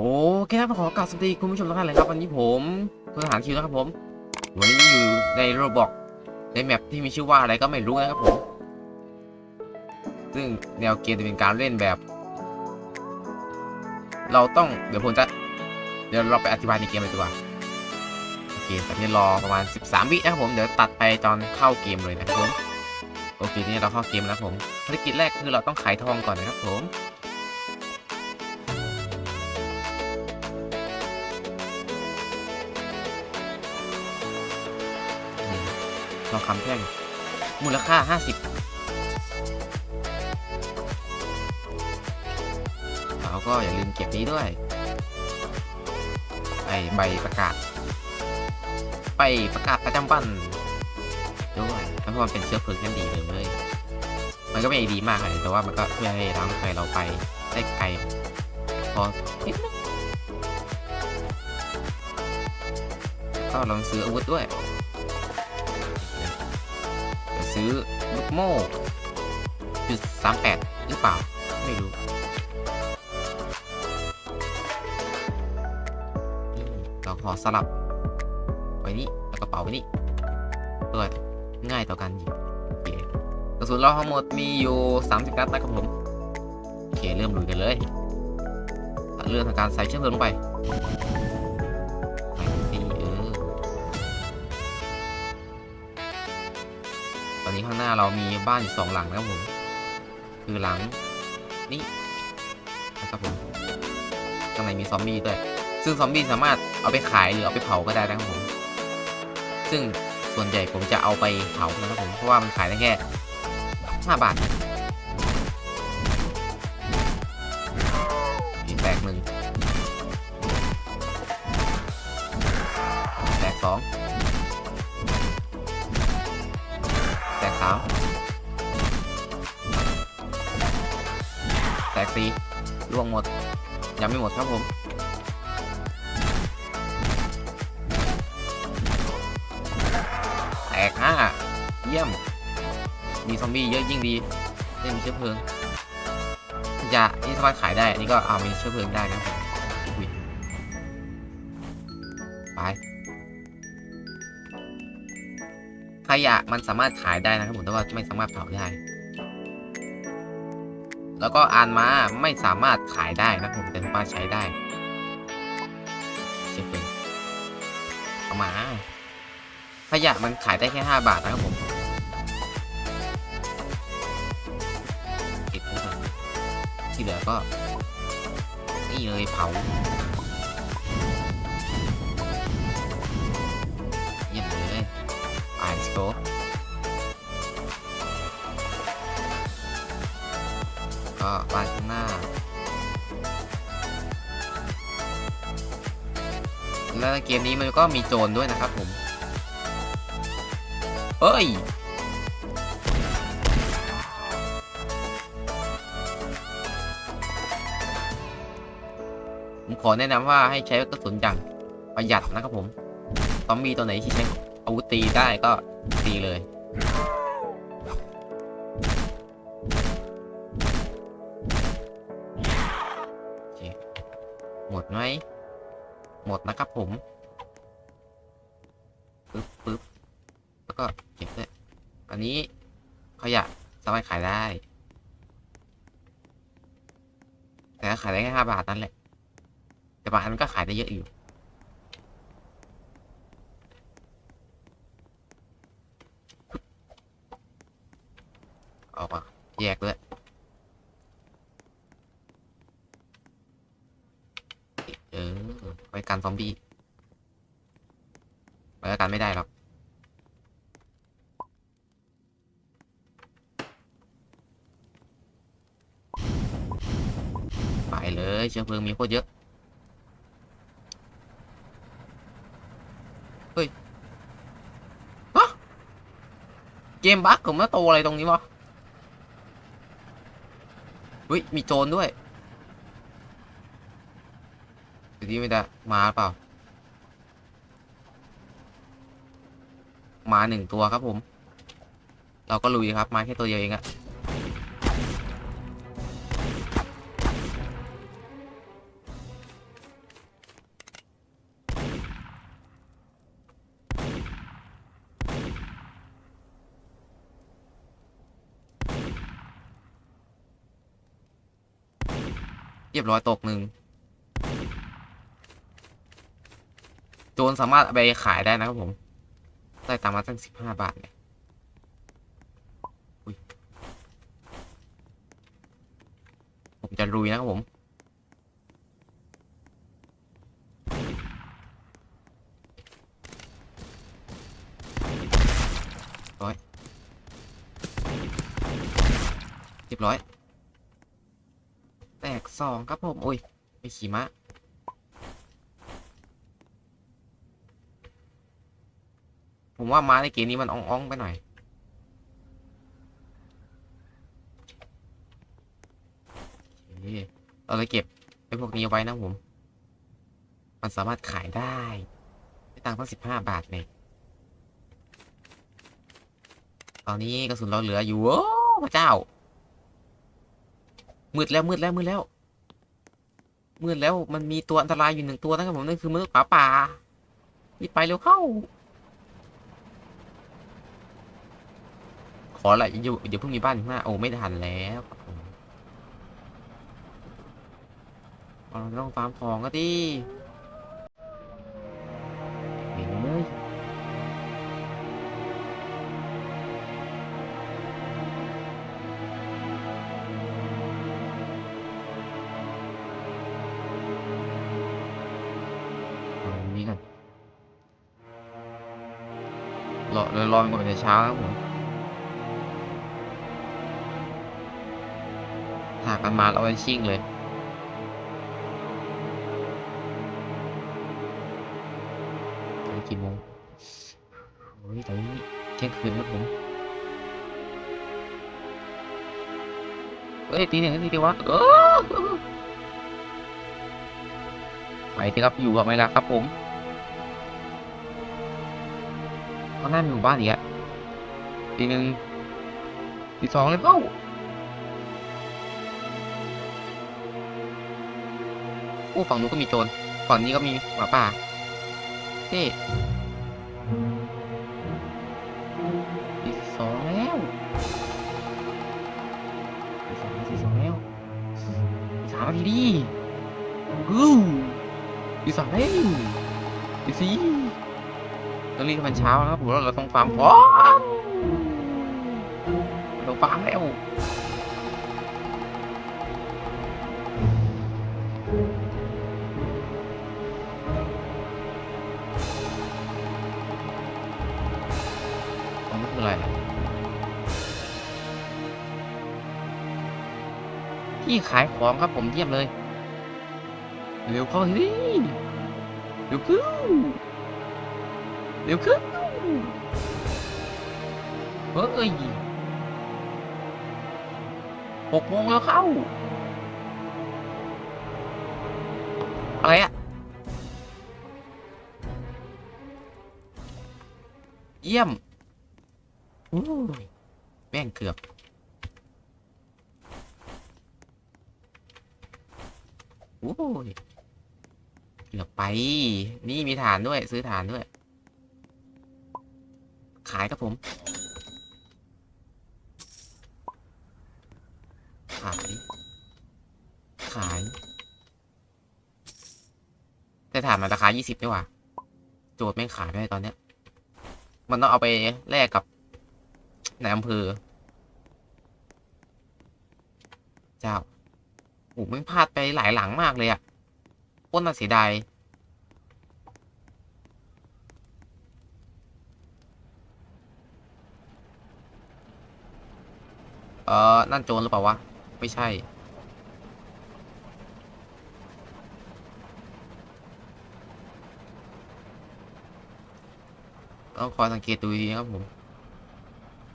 โอเคครับขอกราบสวัสดีคุณผู้ชมทุกท่านเลยครับวันนี้ผมคุณทหารคิวนะครับผม วันนี้อยู่ในโรบอกในแมปที่มีชื่อว่าอะไรก็ไม่รู้นะครับผม ซึ่งแนวเกมจะเป็นการเล่นแบบ เราต้องเดี๋ยวผมจะเดี๋ยวเราไปอธิบายในเกมเลยดีกว่าโอเคตอนนี้รอประมาณ 13 วินะครับผมเดี๋ยวตัดไปตอนเข้าเกมเลยนะครับผมโอเคนี่เราเข้าเกมแล้วผมภารกิจแรกคือเราต้องขายทองก่อนนะครับผม องคำแท่ง มูลค่า 50แล้วก็อย่าลืมเก็บนี้ด้วย ไอใบประกาศ ไปประกาศประจำวันด้วยเพราะว่ามันเป็นเชื้อเพลิงชั้นดีเลยเว้ยมันก็ไม่ดีมากเลยแต่ว่ามันก็ช่วยให้ทางไฟเราไปได้ไกลพอนิดนึงก็ลองซื้ออาวุธด้วย ซื้อลูกโม่จุดสามแปดหรือเปล่า ไม่รู้เราขอสลับไว้นี่แล้วกระเป๋าไว้นี่เปิดง่ายต่อกันหยิบโอเคกระสุนเราทั้งหมดมีอยู่ 30นัดนะครับผมโอเคเริ่มลุยกันเลยเริ่มทำการใส่เชื้อเพลิงลงไป นี้ข้างหน้าเรามีบ้านอยู่สองหลังนะครับผม คือหลังนี่นะครับผมข้างในมีซอมบี้ด้วย ซึ่งซอมบี้สามารถเอาไปขายหรือเอาไปเผาก็ได้นะครับผม ซึ่งส่วนใหญ่ผมจะเอาไปเผานะครับผม เพราะว่ามันขายได้แค่ห้าบาท ดครับผมแตกห้าเยี่ยม มีซอมบี้เยอะยิ่งดีได้มีเชื้อเพลิงจะนี่สามารถขายได้นนี้ก็เอามีเชื้อเพลิงได้นะผมอุ๊ยไปขยะมันสามารถขายได้นะครับผมแต่ว่าไม่สามารถเผาได้ แล้วก็อานม้าไม่สามารถขายได้นะครับผมแต่สามารถใช้ได้เช็คเป็นเอามาขยะมันขายได้แค่ห้าบาทนะครับผมติดไว้ก่อนที่เหลือก็ นี่เลยเผาเยี่ยมเลยไปสโก ก็บ้านข้างหน้าแล้วเกมนี้มันก็มีโจรด้วยนะครับผมเฮ้ย ผมขอแนะนำว่าให้ใช้กระสุนอย่างประหยัดนะครับผม ซอมบี้ตัวไหนที่ใช้อาวุธตีได้ก็ตีเลย หมดไหมหมดนะครับผมปึ๊บปึ๊บแล้วก็เก็บด้วยอันนี้ขยะสามารถขายได้ แต่ขายได้แค่ห้าบาทนั่นแหละ แต่บางอันก็ขายได้เยอะอยู่ออกมาแยกด้วย เออ กันซอมบี้ไว้กันไม่ได้หรอกไปเลยเชื้อเพลิงมีโคตรเยอะ เฮ้ยฮะเกมบั๊กผมมาโตอะไรตรงนี้วะเฮ้ย มีโจรด้วย อยู่ที่มันจะมาเปล่า มาหนึ่งตัวครับผม เราก็ลุยครับ มาแค่ตัวเดียวเองอะเรียบร้อยตกหนึ่ง โจรสามารถเอาไปขายได้นะครับผมได้ตังมาตั้งสิบห้าบาทเนี่ยผมจะรุยนะครับผมร้อยเรียบร้อย แตกสองครับผมโอ้ย ไปขี่ม้า ผมว่าม้าในเกมนี้มันอ่องๆไปหน่อย เราเลยเก็บไอ้พวกนี้ไว้นะผม มันสามารถขายได้ได้ตังค์ตั้งสิบห้าบาทเนี่ยตอนนี้กระสุนเราเหลืออยู่โอ้พระเจ้า มืดแล้วมืดแล้วมืดแล้ว มืดแล้วมันมีตัวอันตรายอยู่หนึ่งตัวนะครับผมนั่นคือมนุษย์ป่าป่ารีบไปเร็วเข้า ขออะไรอยู่เดี๋ยวเพิ่งมีบ้านหน้าโอ้ไม่ทันแล้วเราต้องฟาร์มของก็ดิเห็นเลยเอาอันนี้กันรอรอมันก่อนแต่เช้าครับผม กกันมาแล้วมันชิ่งเลยกี่โมงโอ้ยตอนนี้เที่ยงคืนครับผมเฮ้ยตีหนึ่งตีเดียววะไปสิครับอยู่กับไหมล่ะครับผมก็น่ามีหมู่บ้านอีกอะตีหนึ่งตีสองเลยเปล่า อ้ฝั่งนู้นก็มีโจรฝั่งนี้ก็มีหมาป่าเฮ้ตีสองแล้วตีสองตีสองแล้วตีสามนาทีดิฮู้ตีสองแล้วตีสี่ตอนนี้ก็มันเช้าแล้วครับผมเราต้องฟาร์มอ๋อเราฟาร์มแล้ว ที่ขายของครับผมเยี่ยมเลย เร็วเข้าสิเร็วขึ้นเร็วขึ้นเฮ้ยหกโมงแล้วเข้า อะไรอะเยี่ยมโอ้ยแม่งเกือบ โอ้ยเกือบไป นี่มีฐานด้วย ซื้อฐานด้วย ขายครับผม ขาย ขาย แต่ฐานมันราคา 20นี่หว่า โจทย์แม่ขายไม่ได้ตอนเนี้ย มันต้องเอาไปแลกกับในอำเภอ เจ้า อ้ม่งพลาดไปหลายหลังมากเลยอะโคตรน่าเสียดายเออนั่นโจรหรือเปล่าวะ ไม่ใช่ ต้องคอยสังเกตดูดีครับผม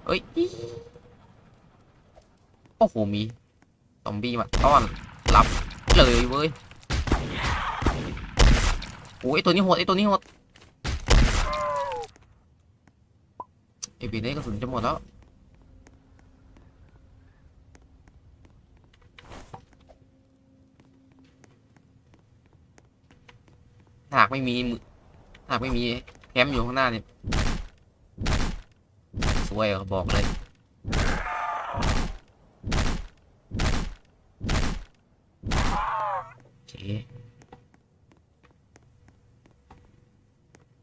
เอ้ย โอ้โห มี ซอมบี้มาต้อน เลยเว้ยโอ้ยตัวนี้โหดไอ้ตัวนี้โหดไอ้บีนี่กระสุนจะหมดแล้วหากไม่มีมือหากไม่มีแคมป์อยู่ข้างหน้าเนี่ยสวยอะบอกเลย Ờ,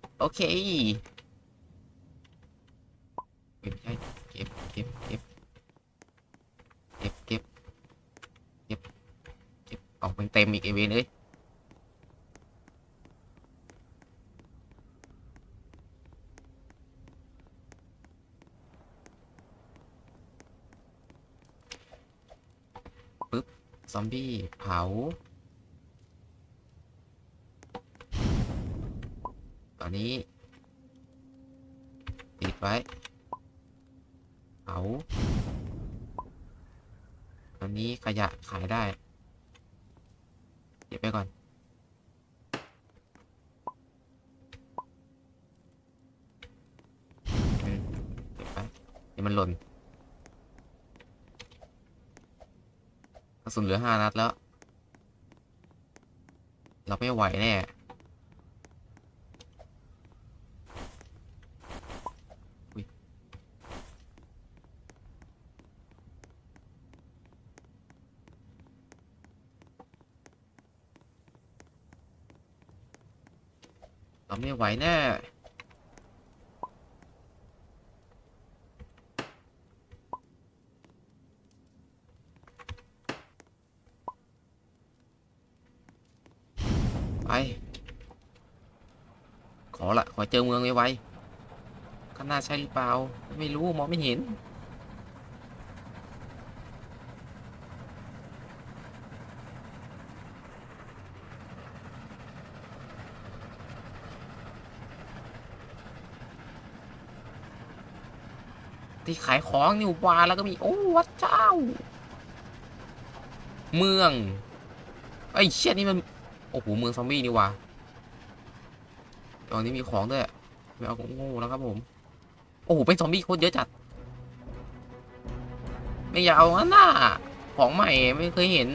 โอ เคเก็บใช่เก็บเก็บเก็บเก็บเก็บเก็บเก็บออกเป็นเต็มอีกเอเวนเอ้ยปึ๊บ ซอมบี้เผา ตอนนี้ติดไว้เผาตอนนี้ขยะขายได้เก็บไปก่อน เก็บไปเดี๋ยวมันหล่นกระสุนเหลือห้านัดแล้ว เราไม่ไหวแน่ ไหวแน่ไปขอละขอเจอเมืองไวๆข้างหน้าใช่หรือเปล่า ไม่รู้ มองไม่เห็น ที่ขายของนี่หวาแล้วก็มีโอ้วัดเจ้า เมืองไอ้เชี่ยนี่มันโอ้โหเมืองซอมบี้นี่ว่าตอนนี้มีของด้วยไม่เอาของโง่แล้วครับผม โอ้โหเป็นซอมบี้โคตรเยอะจัด ไม่อยากเอางั้นน่ะของใหม่ไม่เคยเห็น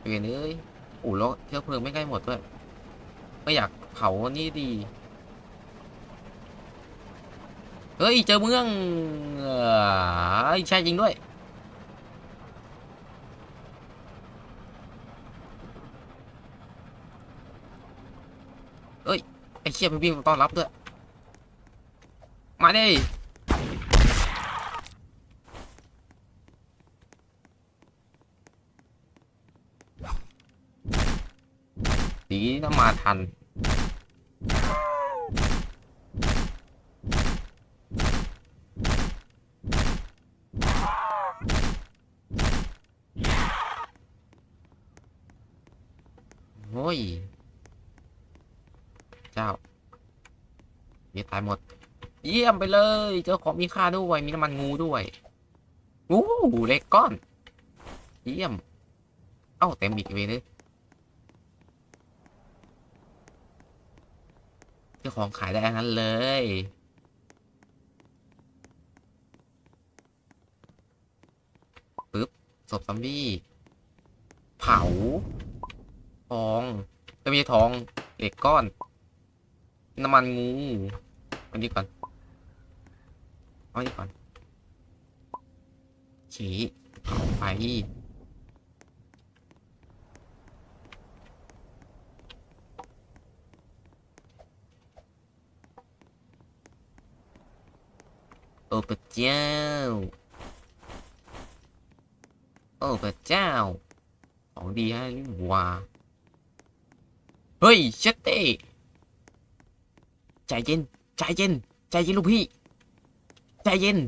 เปลี่ยนเลยโอ้แล้วเชื้อเพลิงไม่ใกล้หมดด้วยไม่อยากเผานี่ดี เฮ้ย เจอเมืองเอ้ยใช่จริงด้วย เฮ้ย ไอ้เชี่ยมันวิ่งมาต้อนรับด้วย มาดิดีนะมาทัน โอ้ย เจ้ามีตายหมด เยี่ยมไปเลย เจอของมีค่าด้วย มีน้ำมันงูด้วยงูเล็กก้อน เยี่ยม เอ้าเต็มอีกเวเลยเจ้าของขายได้อันนั้นเลย ปึ๊บศพซอมบี้ เผา ทองไม่ใช่ทองเหล็กก้อน น้ำมันงูอันนี้ก่อนเอาอันนี้ก่อนฉีเผาไฟโอ้พระเจ้า โอ้พระเจ้า ของดีให้นี่ว่า เฮ้ยเชตเต้ใจเย็น ใจเย็น ใจเย็นลูกพี่ ใจเย็น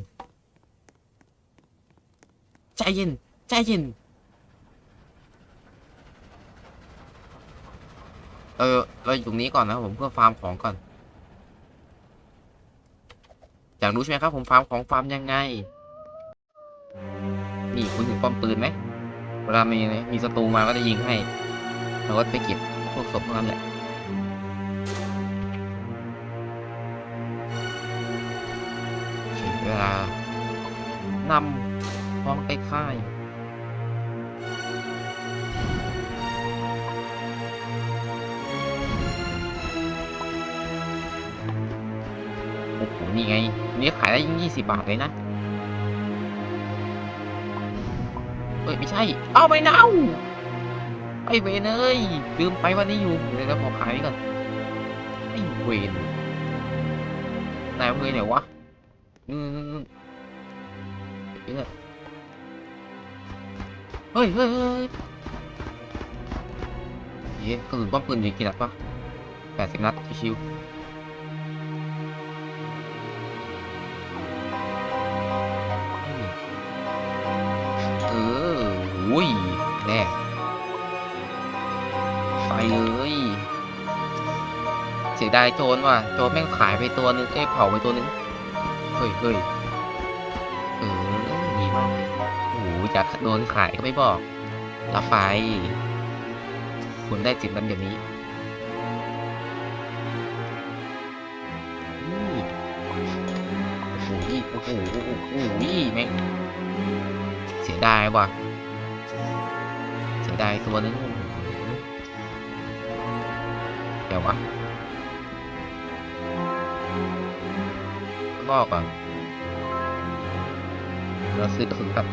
ใจเย็น ใจเย็น เออ เราอยู่ตรงนี้ก่อนนะผมเพื่อฟาร์มของก่อน อยากรู้ใช่ไหมครับ ผมฟาร์มของฟาร์มยังไง นี่คุณถึงป้อมปืนไหม เวลามีมีศัตรูมาก็จะยิงให้เราก็ไปเก็บ พวกศพพวกนั้นแหละถึงเวลานำทองไปค่ายโอ้โหนี่ไงนี่ขายได้ยี่สิบบาทเลยนะเอ้ย ไม่ใช่ เอาไปเนา ไอ้เวนเอ้ยลืมไปวันนี้อยู่เดี๋ยวจะขอขายก่อนไอ้เวนนายอำเภอไหนวะอืมเดี๋ยวเฮ้ยเฮ้ยเฮ้ยเฮ้ยกระสุนป้อมปืนอยู่กี่นัดปะแปดสิบนัดชิวๆ ดายโจรว่ะ โจรแม่งขายไปตัวนึง เอ้ยเผาไปตัวนึง เฮ้ยเฮ้ยเออดีมากโอ้โหอยากโดนขายก็ไม่บอกรับไฟ คุณได้จิตนั้นเดี๋ยวนี้โอ้โหโอ้โหโอ้โหโอ้โหแม่งเสียดายว่ะ เสียดายตัวนึงเดี๋ยววะ อกก่อนเราซื้อกระสุนครับ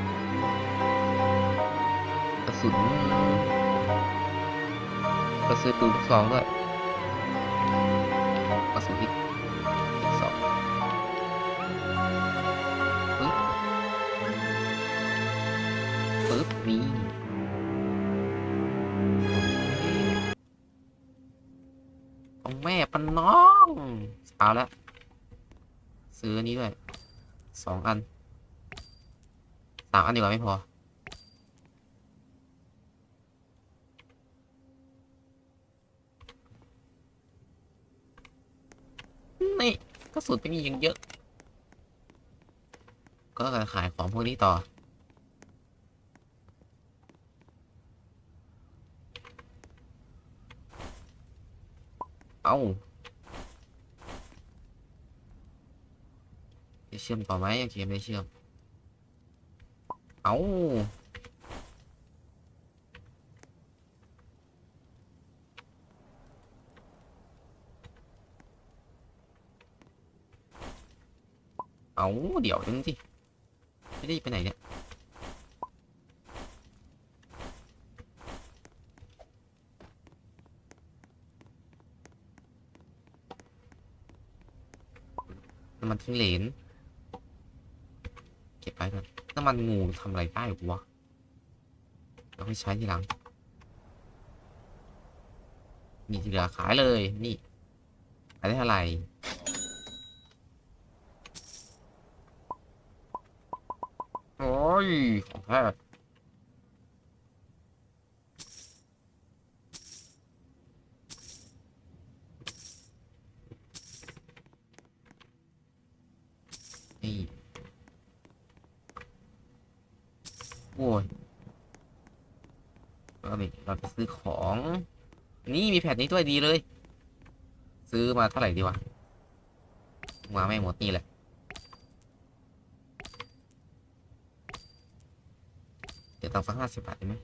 กระสุนก็ซื้อปืนลูกซองด้วยกระสุนอีกอีกสองปึ๊บปึ๊บนี่ของแม่ปันน้อง เอาละ ซื้อนี้ด้วยสองอันสามอันดีกว่าไม่พอ นี่กระสุนไม่มียังเยอะ ก็จะขายของพวกนี้ต่อเอา จะเชื่อมต่อไหมโอเคไม่ได้เชื่ น้ำมันงูทำอะไรได้วะเราไปใช้ทีหลัง มีที่เหลือขายเลย นี่ขายได้เท่าไหร่โอ้ยของแท้ แผ่นนี้ด้วยดีเลย ซื้อมาเท่าไหร่ดีวะ มาไม่หมดนี่แหละ เดี๋ยวตังค์สักห้าสิบบาทได้ไหม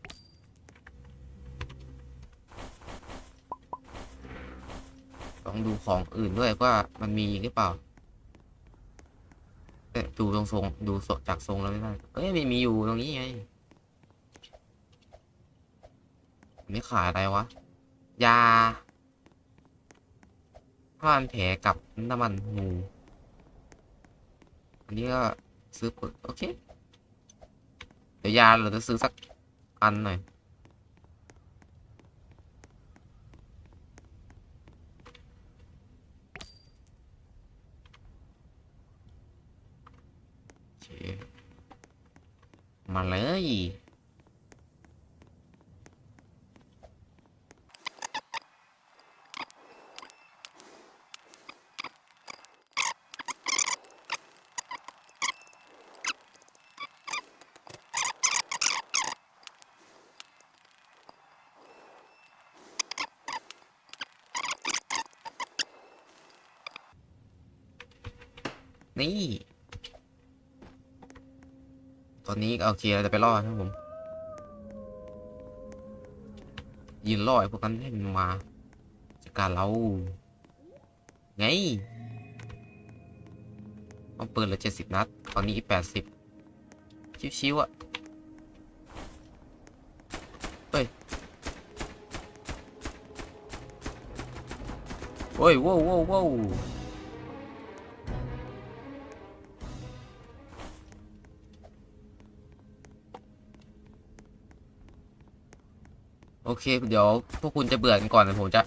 ต้องดูของอื่นด้วยว่ามันมีหรือเปล่าแต่ดูตรงทรงดูสดจากทรงแล้วไม่ได้ เอ้ยมีมีอยู่ตรงนี้ไง ไม่ขายอะไรวะ ยาผ้าพันแผลกับน้ำมันงูอันนี้ก็ซื้อเปิดโอเค เดี๋ยวยาเราจะซื้อสักอันหน่อยมาเลย นี่ ตอนนี้เอาเคียร์จะไปล่อครับผม ยืนรอไอพวกนั้นให้มันมาจัดการเรา ไงเอาปืนเหลืเจ็ดสิบนัด ตอนนี้อีแปดสิบชิวๆอะ เฮ้ยโอ้ยว้าวว้าว โอเค เดี๋ยวพวกคุณจะเบื่อกันก่อนนะผมจะ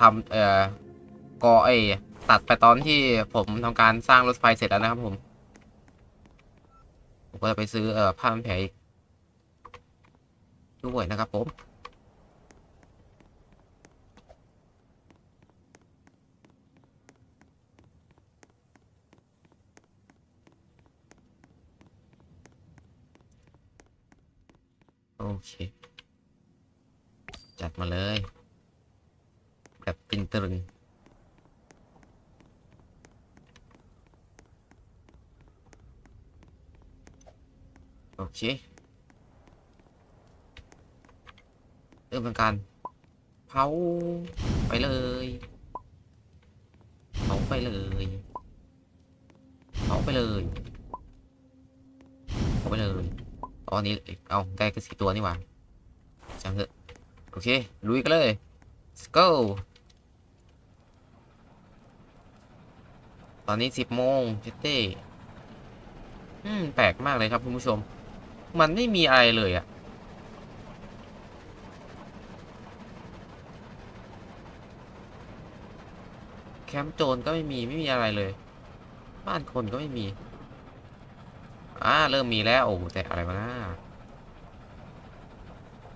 ทำเอ่อกอไอตัดไปตอนที่ผมทำการสร้างรถไฟเสร็จแล้วนะครับผม ผมก็จะไปซื้อเอ่อผ้าพันแผลอีกด้วยนะครับผม โอเค จัดมาเลย แบบตึงตรึงโอเคเริ่มเป็นการเผาไปเลยเผาไปเลยเผาไปเลยเผาไปเลย อ๋อนี่เอาได้แค่สี่ตัวนี่หว่าจังเถอะโอเคลุยกันเลย let's go ตอนนี้สิบโมงเจเต้อืม แปลกมากเลยครับคุณผู้ชม มันไม่มีอะไรเลยอะแคมป์โจรก็ไม่มีไม่มีอะไรเลย บ้านคนก็ไม่มี อ่าเริ่มมีแล้วโอ้แต่อะไรมานะ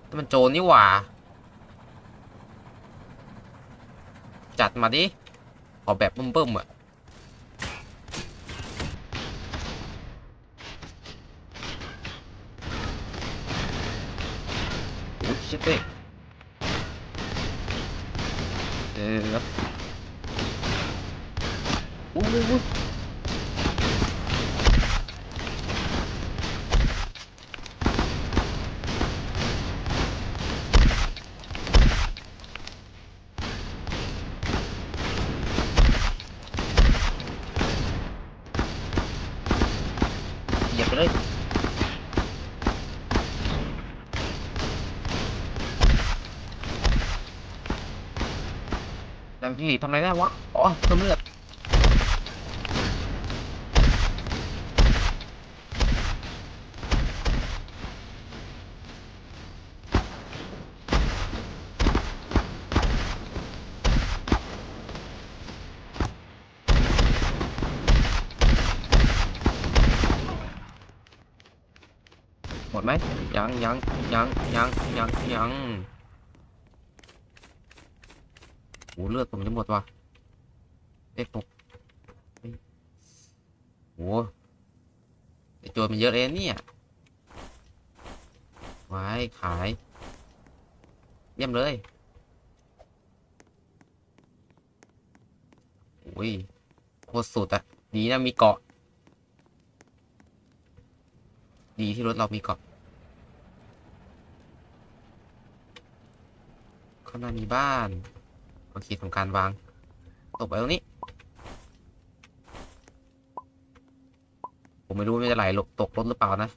แต่มันโจรนี่หว่า จัดมาดิขอแบบบึ้มๆอะโอ้ยชิบเป้เออโอ้ยเหยีี่ทำอะไรได้วะ อ๋อเพิ่มเลือดหมดไหมยังยังยังยังยังยัง โหเลือดผมจะหมดว่ะเลขหกเฮ้โหไอโจรมันเยอะเลยเนี่ยไว้ขาย เยี่ยมเลยโอ้ยโคตรสุดอะดีนะมีเกาะ ดีที่รถเรามีเกาะข้างหน้ามีบ้าน โอเคทำการวางตกไปตรงนี้ ผมไม่รู้มันจะไหลตกรถหรือเปล่านะ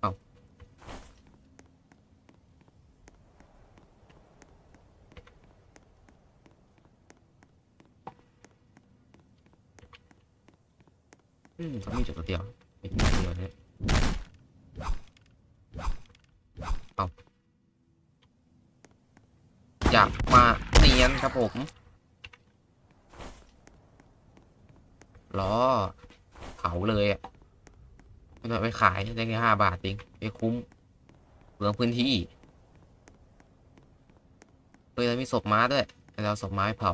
เอาอืมเขามีจุดตัวเดียวไม่มีตัวเดียวเนี่ยเอา อยากมาเนียนครับผมล้อเผาเลยอะไม่ต้องไปขายได้แค่ห้าบาทเองไม่คุ้มเปลืองพื้นที่เฮ้ยแล้วมีศพม้าด้วยให้เราศพม้าเผา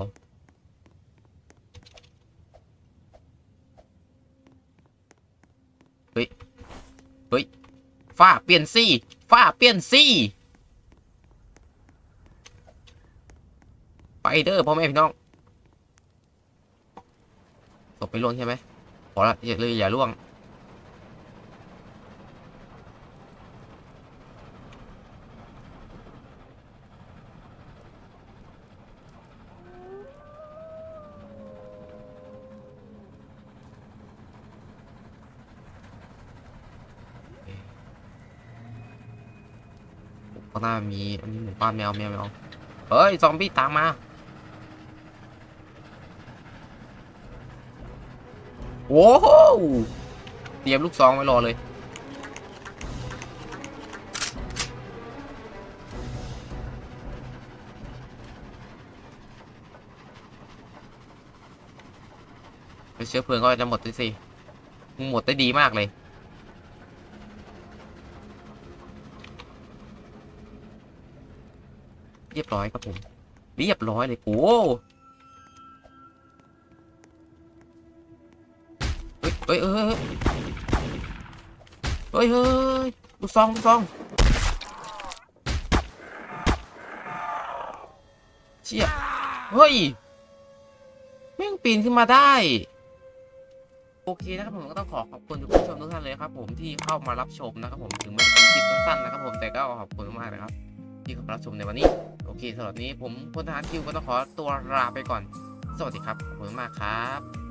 เฮ้ยเฮ้ยฝ้าเปลี่ยนซี่ฝ้าเปลี่ยนซี่ ไปเด้อพ่อแม่พี่น้องตกไปล่วงใช่ไหมขอละอย่าเลยอย่าล่วงข้างหน้ามีอันนี้หมู่บ้านแมวแมวแมวเฮ้ยซอมบี้ตามมา ว้โหเตรียมลูกซองไว้รอเลย เชื้อเพลิงก็จะหมดด้สิมึงหมดได้ดีมากเลย เรียบร้อยครับผม เรียบร้อยเลย โอ้ ฮ้ยเฮ้ยลูกซองลูกซองเชี่ยเฮ้ยแม่งปีนขึ้นมาได้ โอเคนะครับผมก็ต้องขอขอบคุณทุกผู้ชมทุกท่านเลยครับ ผมที่เข้ามารับชมนะครับผมถึงมันเป็นคลิปสั้นๆนะครับผมแต่ก็ขอบคุณมากนะครับ ที่เข้ามารับชมในวันนี้ โอเคสำหรับนี้ผมพลทหารคิวก็ต้องขอตัวลาไปก่อน สวัสดีครับขอบคุณมากครับ